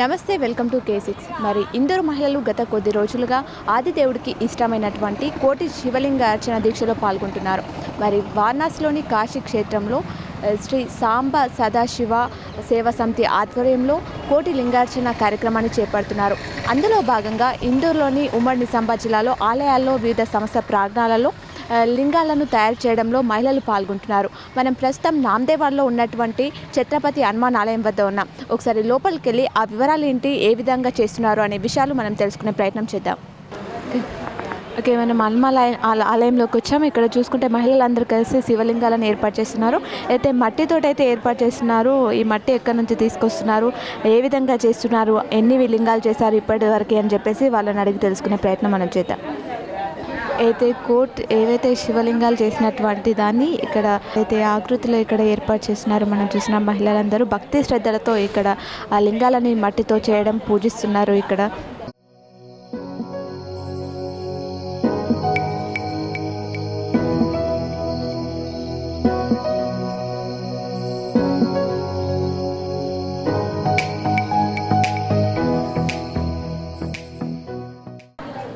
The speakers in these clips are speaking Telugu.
నమస్తే వెల్కమ్ టు కే సిక్స్ మరి ఇందరు మహిళలు గత కొద్ది రోజులుగా ఆదిదేవుడికి ఇష్టమైనటువంటి కోటి శివలింగ అర్చన దీక్షలో పాల్గొంటున్నారు. మరి వారణాసిలోని కాశీ క్షేత్రంలో శ్రీ సాంబ సదాశివ సేవా సమితి ఆధ్వర్యంలో కోటి లింగార్చన కార్యక్రమాన్ని చేపడుతున్నారు. అందులో భాగంగా ఇందూరులోని ఉమ్మడి నిజామాబాద్ జిల్లాలో ఆలయాల్లో వివిధ సంస్థ ప్రాంగణాలలో లింగాలను తయారు చేయడంలో మహిళలు పాల్గొంటున్నారు. మనం ప్రస్తుతం నామదేవాడలో ఉన్నటువంటి ఛత్రపతి హనుమాన్ ఆలయం వద్ద ఉన్నాం. ఒకసారి లోపలికి వెళ్ళి ఆ వివరాలు ఏంటి ఏ విధంగా చేస్తున్నారు అనే విషయాలు మనం తెలుసుకునే ప్రయత్నం చేద్దాం. ఓకే మనం హనుమాన్ ఆల- ఆలయంలోకి వచ్చాము. ఇక్కడ చూసుకుంటే మహిళలందరూ కలిసి శివలింగాలను ఏర్పాటు చేస్తున్నారు. అయితే మట్టితో అయితే ఏర్పాటు చేస్తున్నారు. ఈ మట్టి ఎక్కడి నుంచి తీసుకొస్తున్నారు? ఏ విధంగా చేస్తున్నారు? ఎన్ని లింగాలు చేశారు ఇప్పటి వరకు అని చెప్పేసి వాళ్ళని అడిగి తెలుసుకునే ప్రయత్నం మనం చేద్దాం. అయితే కోట్ ఏవైతే శివలింగాలు చేసినటువంటి దాన్ని ఇక్కడ అయితే ఆకృతిలో ఇక్కడ ఏర్పాటు చేస్తున్నారు మనం చూసిన మహిళలందరూ భక్తి శ్రద్ధలతో ఇక్కడ ఆ లింగాలని మట్టితో చేయడం పూజిస్తున్నారు ఇక్కడ.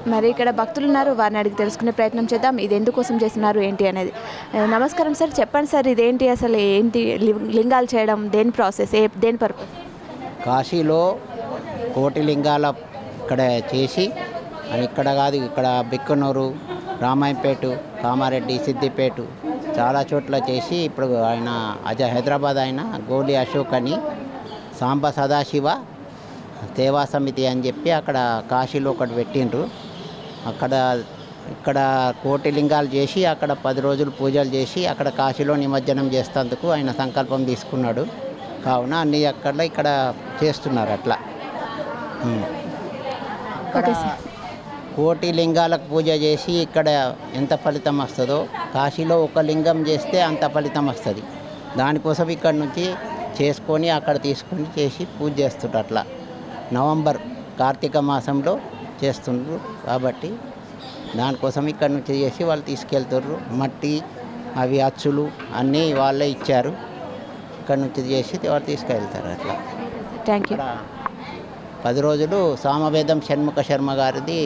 మరి ఇక్కడ భక్తులు ఉన్నారు. వారిని అడిగి తెలుసుకునే ప్రయత్నం చేద్దాం. ఇది ఎందుకోసం చేస్తున్నారు? ఏంటి అనేది. నమస్కారం సార్. చెప్పండి సార్ ఇదేంటి అసలు ఏంటి లి- లింగాలు చేయడం? దేని ప్రాసెస్? ఏ దేని పర్పస్? కాశీలో కోటి లింగాల ఇక్కడ చేసి ఇక్కడ కాదు ఇక్కడ బిక్కనూరు రామాయంపేట కామారెడ్డి సిద్దిపేట చాలా చోట్ల చేసి ఇప్పుడు ఆయన అజ హైదరాబాద్ ఆయన గోలి అశోక్ అని సాంబ సదాశివ సేవా సమితి అని చెప్పి అక్కడ కాశీలో ఒకటి పెట్టిండ్రు. అక్కడ ఇక్కడ కోటి లింగాలు చేసి అక్కడ పది రోజులు పూజలు చేసి అక్కడ కాశీలో నిమజ్జనం చేస్తేందుకు ఆయన సంకల్పం తీసుకున్నాడు. కావున అన్ని అక్కడ ఇక్కడ చేస్తున్నారు అట్లా. సార్. కోటి లింగాలకు పూజ చేసి ఇక్కడ ఎంత ఫలితం వస్తుందో కాశీలో ఒక లింగం చేస్తే అంత ఫలితం వస్తుంది. దానికోసం ఇక్కడ నుంచి చేసుకొని అక్కడ తీసుకొని చేసి పూజ చేస్తుంటారు అట్లా. నవంబర్ కార్తీక మాసంలో చేస్తుండ్రు. కాబట్టి దానికోసం ఇక్కడ నుంచి చేసి వాళ్ళు తీసుకెళ్తుర్రు. మట్టి అవి అచ్చులు అన్నీ వాళ్ళే ఇచ్చారు. ఇక్కడ నుంచి చేసి వాళ్ళు తీసుకెళ్తారు అట్లా. థ్యాంక్ యూ పది రోజులు సామవేదం షణ్ముఖ శర్మ గారిది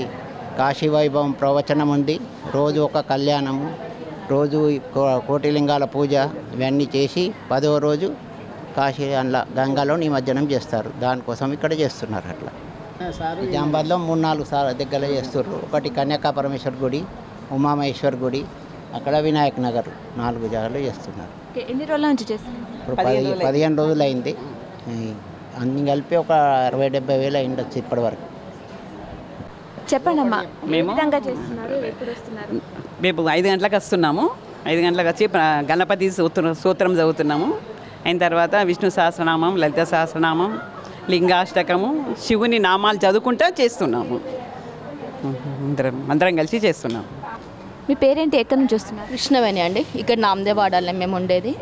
కాశీ వైభవం ప్రవచనం ఉంది. రోజు ఒక కళ్యాణము రోజు కోటిలింగాల పూజ ఇవన్నీ చేసి పదవ రోజు కాశీ అందులో గంగాలో నిమజ్జనం చేస్తారు. దానికోసం ఇక్కడ చేస్తున్నారు అట్లా. నిజామాబాద్లో మూడు నాలుగు సార్లు దగ్గర చేస్తున్నారు ఒకటి కన్యాకా పరమేశ్వర్ గుడి ఉమామహేశ్వర్ గుడి అక్కడ వినాయక్ నగర్ నాలుగు జాగాలు చేస్తున్నారు. ఎన్ని రోజుల నుంచి చేస్తున్నారు? ఇప్పుడు పది పదిహేను రోజులు అయింది. అన్ని కలిపి ఒక అరవై డెబ్బై వేలు అయిండొచ్చు ఇప్పటి వరకు. చెప్పండి. అమ్మా మేము- విధంగా చేస్తున్నారు? ఎప్పుడు వస్తున్నారు? మేము ఐదు గంటలకు వస్తున్నాము. ఐదు గంటలకు వచ్చి గణపతి సూత్రం సూత్రం చదువుతున్నాము. అయిన తర్వాత విష్ణు సహస్రనామం లలిత సహస్రనామం లింగాష్టకము శివుని నామాలు చదువుకుంటా చేస్తున్నాము. అందరం అందరం కలిసి చేస్తున్నాము. మీ పేరేంటి? ఎక్కడి నుంచి వస్తున్నారు? కృష్ణవేణి అండి. ఇక్కడ నామదేవ్ వాడాలి మేము ఉండేది.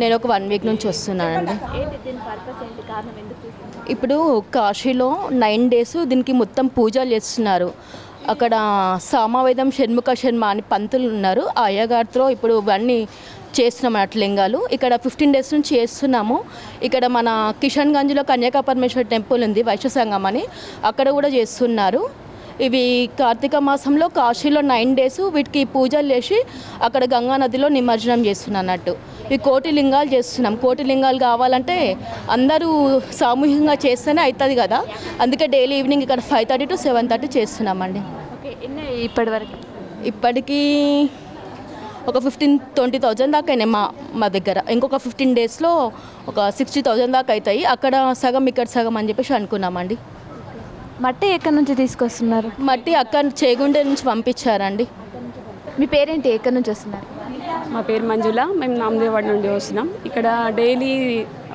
నేను ఒక వన్ వీక్ నుంచి వస్తున్నానండి. ఏంటి? దీని పర్పస్ ఏంటి? కారణం ఎందుకు చేస్తున్నారు ఇప్పుడు కాశీలో నైన్ డేస్ దీనికి మొత్తం పూజలు చేస్తున్నారు. అక్కడ సామవేదం షణ్ముఖ శర్మ అని పంతులు ఉన్నారు. ఆ అయ్యగారితో ఇప్పుడు ఇవన్నీ చేస్తున్నాం అన్నట్టు లింగాలు. ఇక్కడ ఫిఫ్టీన్ డేస్ నుంచి చేస్తున్నాము. ఇక్కడ మన కిషన్ గంజ్లో కన్యాకా పరమేశ్వర టెంపుల్ ఉంది వైశ్య సంఘం అని. అక్కడ కూడా చేస్తున్నారు. ఇవి కార్తీక మాసంలో కాశీలో నైన్ డేస్ వీటికి పూజలు చేసి అక్కడ గంగా నదిలో నిమజ్జనం చేస్తున్నాం అన్నట్టు. ఈ కోటి లింగాలు చేస్తున్నాం. కోటి లింగాలు కావాలంటే అందరూ సామూహికంగా చేస్తేనే అవుతుంది కదా. అందుకే డైలీ ఈవినింగ్ ఇక్కడ five thirty to seven thirty చేస్తున్నామండి. ఓకే ఎన్ని ఇప్పటి వరకు ఇప్పటికీ ఒక ఫిఫ్టీన్ ట్వంటీ థౌజండ్ దాకా అయినాయి మా మా దగ్గర. ఇంకొక ఫిఫ్టీన్ డేస్లో ఒక సిక్స్టీ థౌజండ్ దాకా అవుతాయి అక్కడ సగం ఇక్కడ సగం అని చెప్పేసి అనుకున్నామండి. మట్టి ఎక్కడి నుంచి తీసుకొస్తున్నారు? మట్టి అక్కడ చేగుండే నుంచి పంపించారండి. మీ పేరేంటి? ఎక్కడి నుంచి వస్తున్నారు? మా పేరు మంజుల. మేము నామదేవాడ నుండి వస్తున్నాం. ఇక్కడ డైలీ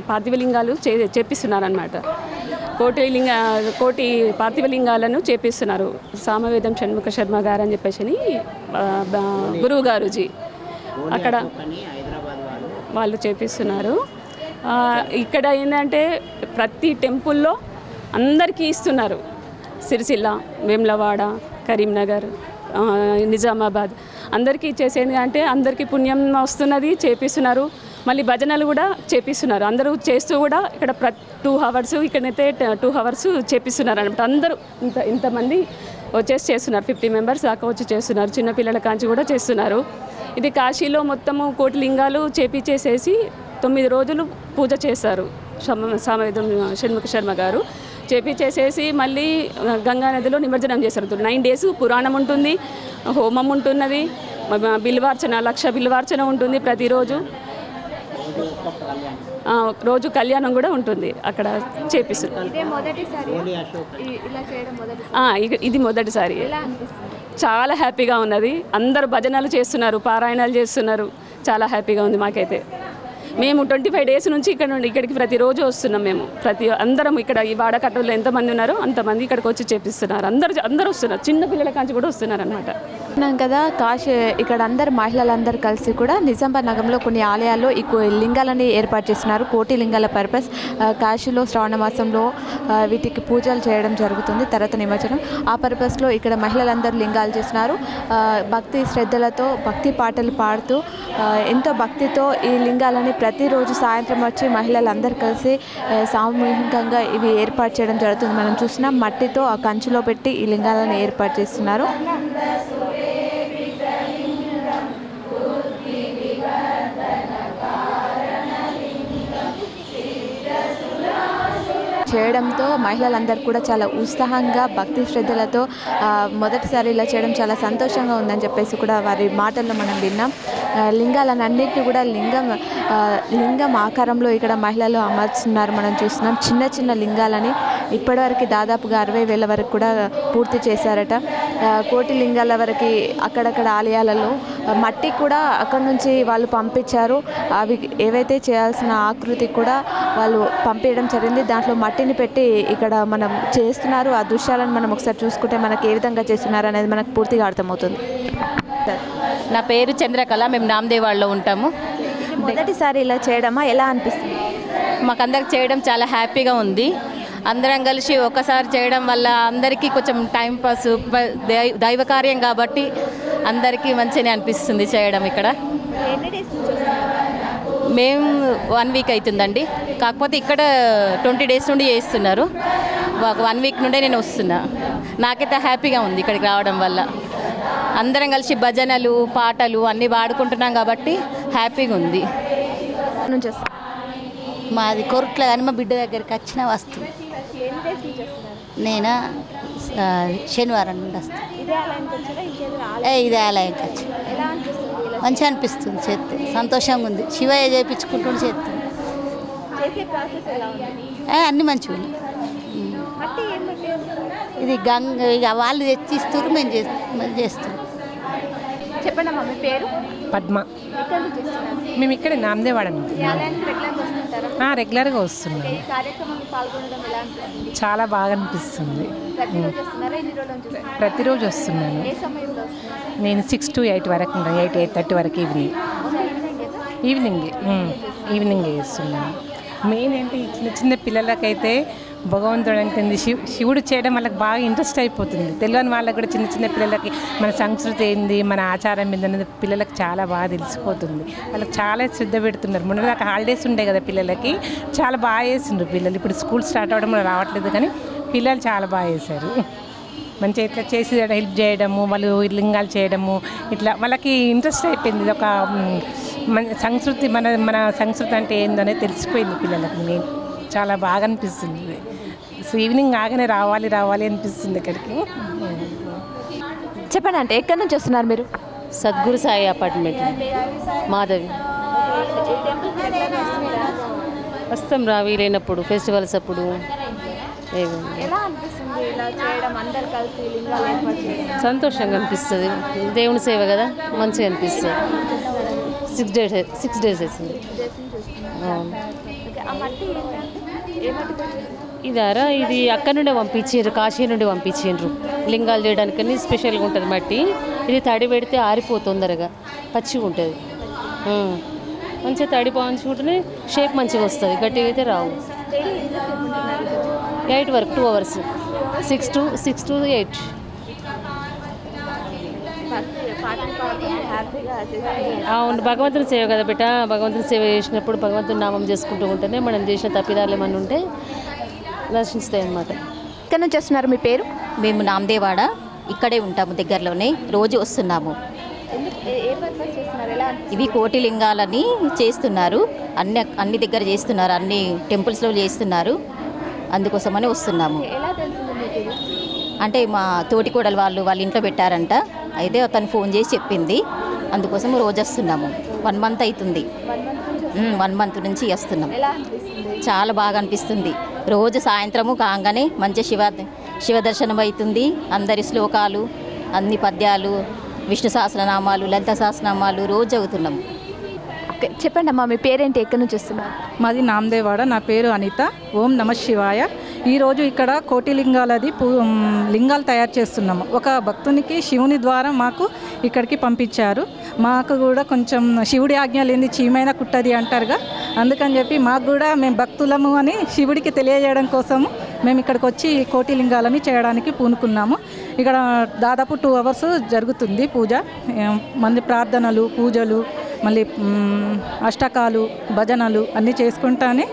పార్థివలింగాలు చే చేపిస్తున్నారనమాట కోటి లింగ కోటి పార్థివలింగాలను చేపిస్తున్నారు. సామవేదం షణ్ముఖ శర్మ గారు అని చెప్పేసి గురువు గారుజీ అక్కడ వాళ్ళు చేపిస్తున్నారు. ఇక్కడ ఏంటంటే ప్రతి టెంపుల్లో అందరికీ ఇస్తున్నారు. సిరిసిల్ల వేములవాడ కరీంనగర్ నిజామాబాద్. అందరికీ చేసేది అంటే అందరికీ పుణ్యం వస్తున్నది చేపిస్తున్నారు. మళ్ళీ భజనలు కూడా చేపిస్తున్నారు. అందరూ చేస్తూ కూడా ఇక్కడ ప్ర టూ హవర్స్ ఇక్కడైతే టూ హవర్స్ చేపిస్తున్నారు అనమాట అందరూ ఇంత ఇంతమంది వచ్చేసి చేస్తున్నారు. ఫిఫ్టీ మెంబర్స్ దాకా వచ్చి చేస్తున్నారు. చిన్నపిల్లల కాంచి కూడా చేస్తున్నారు. ఇది కాశీలో మొత్తము కోటి లింగాలు చేపించేసేసి తొమ్మిది రోజులు పూజ చేస్తారు శమ సామవేదం షణ్ముఖ శర్మ గారు. చేపించేసేసి మళ్ళీ గంగా నదిలో నిమజ్జనం చేస్తారు నైన్ డేస్ పురాణం ఉంటుంది హోమం ఉంటున్నది బిల్వార్చన లక్ష బిల్వార్చన ఉంటుంది ప్రతిరోజు. ఆ, రోజు కళ్యాణం కూడా ఉంటుంది అక్కడ చేపిస్తారు ఇదే మొదటిసారి చాలా హ్యాపీగా ఉన్నది. అందరూ భజనలు చేస్తున్నారు పారాయణాలు చేస్తున్నారు. చాలా హ్యాపీగా ఉంది మాకైతే. మేము ట్వంటీ ఫైవ్ డేస్ నుంచి ఇక్కడ నుండి ఇక్కడికి ప్రతిరోజు వస్తున్నాం మేము. ప్రతి అందరం ఇక్కడ ఈ వాడకట్టలో ఎంతమంది ఉన్నారో అంతమంది ఇక్కడికి వచ్చి చేపిస్తున్నారు. అందరు అందరూ వస్తున్నారు. చిన్న పిల్లల కాంచి కూడా వస్తున్నారు అనమాట ఉన్నాం కదా కాశీ ఇక్కడ అందరు మహిళలందరూ కలిసి కూడా నిజామాబాద్ నగరంలో కొన్ని ఆలయాల్లో ఈ కో- లింగాలని ఏర్పాటు చేస్తున్నారు. కోటి లింగాల పర్పస్ కాశీలో శ్రావణ మాసంలో వీటికి పూజలు చేయడం జరుగుతుంది తర్వాత నిమజ్జనం. ఆ పర్పస్లో ఇక్కడ మహిళలందరూ లింగాలు చేస్తున్నారు. భక్తి శ్రద్ధలతో భక్తి పాటలు పాడుతూ ఎంతో భక్తితో ఈ లింగాలని ప్రతిరోజు సాయంత్రం వచ్చి మహిళలందరూ కలిసి సామూహికంగా ఇవి ఏర్పాటు చేయడం జరుగుతుంది. మనం చూసినాం మట్టితో ఆ కంచులో పెట్టి ఈ లింగాలను ఏర్పాటు చేస్తున్నారు. చేయడంతో మహిళలందరూ కూడా చాలా ఉత్సాహంగా భక్తి శ్రద్ధలతో మొదటిసారి ఇలా చేయడం చాలా సంతోషంగా ఉందని చెప్పేసి కూడా వారి మాటల్లో మనం విన్నాం. లింగాలన్నింటినీ కూడా లింగం లింగం ఆకారంలో ఇక్కడ మహిళలు అమర్చున్నారు మనం చూస్తున్నాం. చిన్న చిన్న లింగాలని ఇప్పటివరకు దాదాపుగా అరవై వేల వరకు కూడా పూర్తి చేశారట. కోటి లింగాల వరకు అక్కడక్కడ ఆలయాలలో మట్టి కూడా అక్కడ నుంచి వాళ్ళు పంపించారు. అవి ఏవైతే చేయాల్సిన ఆకృతి కూడా వాళ్ళు పంపించడం జరిగింది. దాంట్లో మట్టిని పెట్టి ఇక్కడ మనం చేస్తున్నారు. ఆ దృశ్యాలను మనం ఒకసారి చూసుకుంటే మనకి ఏ విధంగా చేస్తున్నారు అనేది మనకు పూర్తిగా అర్థమవుతుంది. నా పేరు చంద్రకళ. మేము నామదేవాడలో ఉంటాము. మొదటిసారి ఇలా చేయడమా? ఎలా అనిపిస్తుంది? మాకందరికి చేయడం చాలా హ్యాపీగా ఉంది. అందరం కలిసి ఒకసారి చేయడం వల్ల అందరికీ కొంచెం టైం పాస్ దైవ కార్యం కాబట్టి అందరికీ మంచిగానే అనిపిస్తుంది చేయడం ఇక్కడ. మేము వన్ వీక్ అవుతుందండి. కాకపోతే ఇక్కడ ట్వంటీ డేస్ నుండి చేస్తున్నారు. ఒక వన్ వీక్ నుండే నేను వస్తున్నా. నాకైతే హ్యాపీగా ఉంది ఇక్కడికి రావడం వల్ల. అందరం కలిసి భజనలు పాటలు అన్నీ పాడుకుంటున్నాం కాబట్టి హ్యాపీగా ఉంది. మాది కొరుట్ల కానీ మా బిడ్డ దగ్గరికి వచ్చిన వస్తుంది నేనా? శనివారం నుండి వస్తాను ఏ ఇదే ఆలయంకి వచ్చి మంచిగా అనిపిస్తుంది చేస్తే సంతోషంగా ఉంది. శివయ్య చేయించుకుంటూ చేస్తుంది ఏ, అన్నీ మంచిగా. ఇది గంగ ఇక వాళ్ళు తెచ్చి ఇస్తారు మేము చేస్తాం చేస్తాం చెప్పండి అమ్మా మీ పేరు? పద్మ? మేము ఇక్కడ నామదేవాడ వస్తుంటారా రెగ్యులర్గా వస్తున్నాం ఈ కార్యక్రమంలో పాల్గొనడం ఎలా అనిపిస్తుంది? చాలా బాగా అనిపిస్తుంది. ప్రతిరోజు వస్తున్నారా? ఎన్ని రోజుల నుంచి వస్తున్నారు? ప్రతిరోజు వస్తున్నాను. ఏ సమయంలో వస్తున్నారు? నేను సిక్స్ టు ఎయిట్ వరకు ఉంటాను. ఎయిట్ ఎయిట్ థర్టీ వరకు ఈవినింగ్. ఈవినింగ్ ఈవినింగ్ చేస్తున్నాను మెయిన్ ఏంటి చిన్న చిన్న పిల్లలకైతే భగవంతుడు అంటుంది. శివ శివుడు చేయడం వాళ్ళకి బాగా ఇంట్రెస్ట్ అయిపోతుంది. తెలియని వాళ్ళకి కూడా చిన్న చిన్న పిల్లలకి మన సంస్కృతి ఏంది మన ఆచారం ఏంది అనేది పిల్లలకు చాలా బాగా తెలిసిపోతుంది. వాళ్ళకి చాలా శ్రద్ధ పెడుతున్నారు. మొన్న దాకా హాలిడేస్ ఉండే కదా పిల్లలకి చాలా బాగా చేసిండ్రు పిల్లలు. ఇప్పుడు స్కూల్ స్టార్ట్ అవ్వడం రావట్లేదు కానీ పిల్లలు చాలా బాగా చేశారు. మంచిగా ఇట్లా చేసి హెల్ప్ చేయడము వాళ్ళు లింగాలు చేయడము ఇట్లా వాళ్ళకి ఇంట్రెస్ట్ అయిపోయింది. ఇది ఒక మన సంస్కృతి మన మన సంస్కృతి అంటే ఏందనేది తెలిసిపోయింది పిల్లలకి. మెయిన్ చాలా బాగా అనిపిస్తుంది. సో ఈవినింగ్ ఆగానే రావాలి రావాలి అనిపిస్తుంది ఇక్కడికి. చెప్పండి అంటే ఎక్కడి నుంచి వస్తున్నారు మీరు? సద్గురు సాయి అపార్ట్మెంట్. మాధవి. వస్తాం రా వీలైనప్పుడు ఫెస్టివల్స్ అప్పుడు. సంతోషంగా అనిపిస్తుంది. దేవుని సేవ కదా మంచిగా అనిపిస్తుంది. సిక్స్ డేస్ సిక్స్ డేస్ అవుతుంది. అవును. ఆ మట్టి ఏంటంటే ఏ మట్టి ఇదారా? ఇది అక్కడ నుండే పంపించారు కాశీ నుండి పంపించారు లింగాలు చేయడానికని స్పెషల్గా ఉంటుంది మట్టి. ఇది తడి పెడితే ఆరిపోతుంది తొందరగా. పచ్చిగా ఉంటుంది. మంచిగా తడి పాంచుకుంటేనే షేప్ మంచిగా వస్తుంది. గట్టిగా అయితే రావు. ఎయిట్ వరకు two hours six to six to eight పాటలు పాడుకుంటూ హ్యాపీగా చేస్తున్నారు. అవును భగవంతుని సేవ కదా బిడ్డ? భగవంతుని సేవ చేసినప్పుడు భగవంతుని నామం చేసుకుంటూ ఉంటేనే మనం చేసిన తప్పిదాలు ఏమన్నా ఉంటే నశిస్తాయి అన్నమాట. ఎక్కడి నుంచి వస్తున్నారు మీ పేరు? మేము నామదేవాడ ఇక్కడే ఉంటాము దగ్గరలోనే రోజు వస్తున్నాము. ఏ పర్పస్ చేస్తున్నారు ఎలా ఇవి కోటి లింగాలని చేస్తున్నారు. అన్ని అన్ని దగ్గర చేస్తున్నారు అన్ని టెంపుల్స్లో చేస్తున్నారు. అందుకోసమని వస్తున్నాము. ఎలా తెలిసింది మీకు ఇది? అంటే మా తోటికోడలు వాళ్ళు వాళ్ళ ఇంట్లో పెట్టారంట. అయితే తను ఫోన్ చేసి చెప్పింది. అందుకోసం రోజు వస్తున్నాము. వన్ మంత్ అవుతుంది వన్ మంత్ నుంచి వస్తున్నాం. ఎలా అనిపిస్తుంది? చాలా బాగా అనిపిస్తుంది. రోజు సాయంత్రము కాగానే మంచి శివ శివ దర్శనం అవుతుంది. అందరి శ్లోకాలు అన్ని పద్యాలు విష్ణు సహస్రనామాలు లలిత సహస్రనామాలు రోజు చదువుతున్నాం ఓకే చెప్పండి అమ్మా మీ పేరేంటి? ఎక్కడి నుంచి వస్తున్నారు? మాది నామదేవాడ నా పేరు అనిత. ఓం నమ శివాయ. ఈరోజు ఇక్కడ కోటి లింగాలది పూ లింగాలు తయారు చేస్తున్నాము. ఒక భక్తునికి శివుని ద్వారా మాకు ఇక్కడికి పంపించారు. మాకు కూడా కొంచెం శివుడి ఆజ్ఞ లేని చీమైన కుట్టది అంటారుగా. అందుకని చెప్పి మాకు కూడా మేము భక్తులము అని శివుడికి తెలియజేయడం కోసము మేము ఇక్కడికి వచ్చి కోటిలింగాలని కోటి లింగాలని చేయడానికి పూనుకున్నాము. ఇక్కడ దాదాపు టూ అవర్స్ జరుగుతుంది పూజ. మళ్ళీ మంది ప్రార్థనలు పూజలు మళ్ళీ అష్టకాలు భజనలు అన్నీ చేసుకుంటానే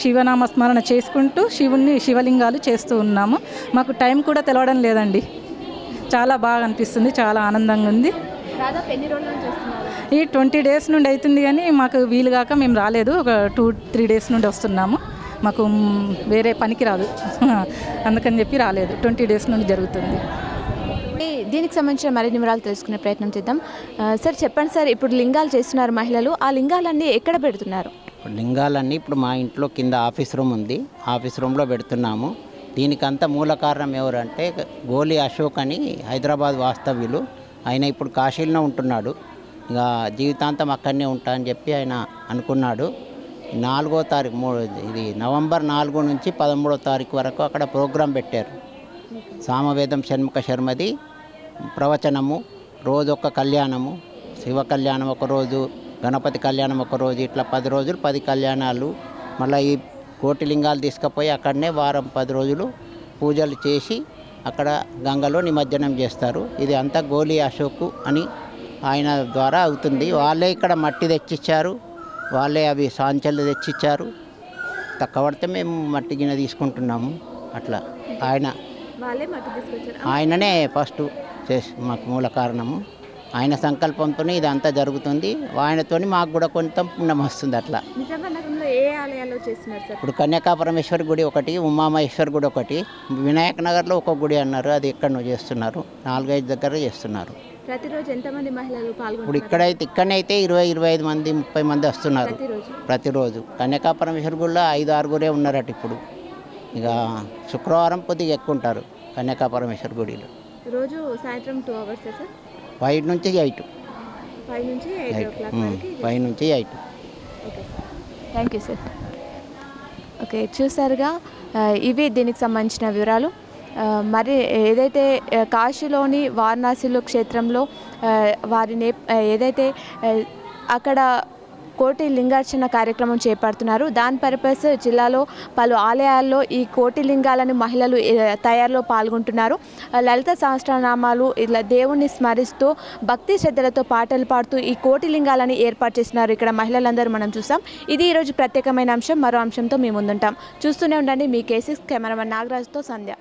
శివనామ స్మరణ చేసుకుంటూ శివుణ్ణి శివలింగాలు చేస్తూ ఉన్నాము. మాకు టైం కూడా తెలవడం లేదండి. చాలా బాగా అనిపిస్తుంది చాలా ఆనందంగా ఉంది. ఈ ట్వంటీ డేస్ నుండి అవుతుంది కానీ మాకు వీలు కాక మేము రాలేదు. ఒక టూ త్రీ డేస్ నుండి వస్తున్నాము. మాకు వేరే పనికి రాదు. అందుకని చెప్పి రాలేదు. ట్వంటీ డేస్ నుండి జరుగుతుంది. దీనికి సంబంధించిన మరిన్ని వివరాలు తెలుసుకునే ప్రయత్నం చేద్దాం. సార్ చెప్పండి సార్ ఇప్పుడు లింగాలు చేస్తున్నారు మహిళలు. ఆ లింగాలన్నీ ఎక్కడ పెడుతున్నారు? లింగాలన్నీ ఇప్పుడు మా ఇంట్లో కింద ఆఫీస్ రూమ్ ఉంది. ఆఫీస్ రూమ్లో పెడుతున్నాము. దీనికంతా మూల కారణం ఎవరంటే గోలి అశోక్ అని హైదరాబాద్ వాస్తవ్యులు. ఆయన ఇప్పుడు కాశీలో ఉంటున్నాడు. ఇక జీవితాంతం అక్కడనే ఉంటా అని చెప్పి ఆయన అనుకున్నాడు. నాలుగో తారీఖు మూడు ఇది నవంబర్ నాలుగు నుంచి పదమూడో తారీఖు వరకు అక్కడ ప్రోగ్రాం పెట్టారు. సామవేదం షణ్ముఖ శర్మది ప్రవచనము రోజు ఒక కళ్యాణము శివ కళ్యాణం ఒక రోజు గణపతి కళ్యాణం ఒక రోజు ఇట్లా పది రోజులు పది కళ్యాణాలు. మళ్ళీ ఈ కోటి లింగాలు తీసుకుపోయి అక్కడనే వారం పది రోజులు పూజలు చేసి అక్కడ గంగలో నిమజ్జనం చేస్తారు. ఇది అంతా గోలి అశోక్ అని ఆయన ద్వారా అవుతుంది. వాళ్ళే ఇక్కడ మట్టి తెచ్చిచ్చారు. వాళ్ళే అవి సాంచలు తెచ్చిచ్చారు. తక్కువ పడితే మేము మట్టి గిన్నె తీసుకుంటున్నాము. అట్లా ఆయన ఆయననే ఫస్ట్ చేసి మాకు మూల కారణము. ఆయన సంకల్పంతోనే ఇదంతా జరుగుతుంది. ఆయనతోని మాకు కూడా కొంత పుణ్యం వస్తుంది అట్లా. ఇప్పుడు కన్యాకాపరమేశ్వరి గుడి ఒకటి ఉమామహేశ్వరి గుడి ఒకటి వినాయక నగర్లో ఒక గుడి అన్నారు. అది ఎక్కడో చేస్తున్నారు. నాలుగైదు దగ్గర చేస్తున్నారు. ప్రతిరోజు ఎంతమంది మహిళలు ఇప్పుడు ఇక్కడైతే ఇక్కడనైతే ఇరవై ఇరవై ఐదు మంది ముప్పై మంది వస్తున్నారు. ప్రతిరోజు? ప్రతిరోజు. కన్యాకాపరమేశ్వరి గుడిలో ఐదు ఆరుగురే ఉన్నారట ఇప్పుడు. ఇక శుక్రవారం కొద్దిగా ఎక్కువ ఉంటారు కన్యాకాపరమేశ్వరి గుడిలో. రోజు సాయంత్రం టూ అవర్స్ సార్? ఫైవ్ నుంచి ఎయిట్. ఫైవ్ నుంచి ఫైవ్ నుంచి eight. Okay thank you sir. Okay చూసారుగా ఇవి దీనికి సంబంధించిన వివరాలు. మరి ఏదైతే కాశీలోని వారణాసిలో క్షేత్రంలో వారి నే ఏదైతే అక్కడ కోటి లింగార్చన కార్యక్రమం చేపడుతున్నారు. దాని పర్పస్ జిల్లాలో పలు ఆలయాల్లో ఈ కోటి లింగాలను మహిళలు తయారులో పాల్గొంటున్నారు. లలిత సహస్రనామాలు ఇలా దేవుణ్ణి స్మరిస్తూ భక్తి శ్రద్ధలతో పాటలు పాడుతూ ఈ కోటి లింగాలని ఏర్పాటు చేస్తున్నారు. ఇక్కడ మహిళలందరూ మనం చూసాం. ఇది ఈరోజు ప్రత్యేకమైన అంశం. మరో అంశంతో మేము ముందుంటాం. చూస్తూనే ఉండండి మీ కేసీస్ కెమెరామెన్ నాగరాజుతో సంధ్య.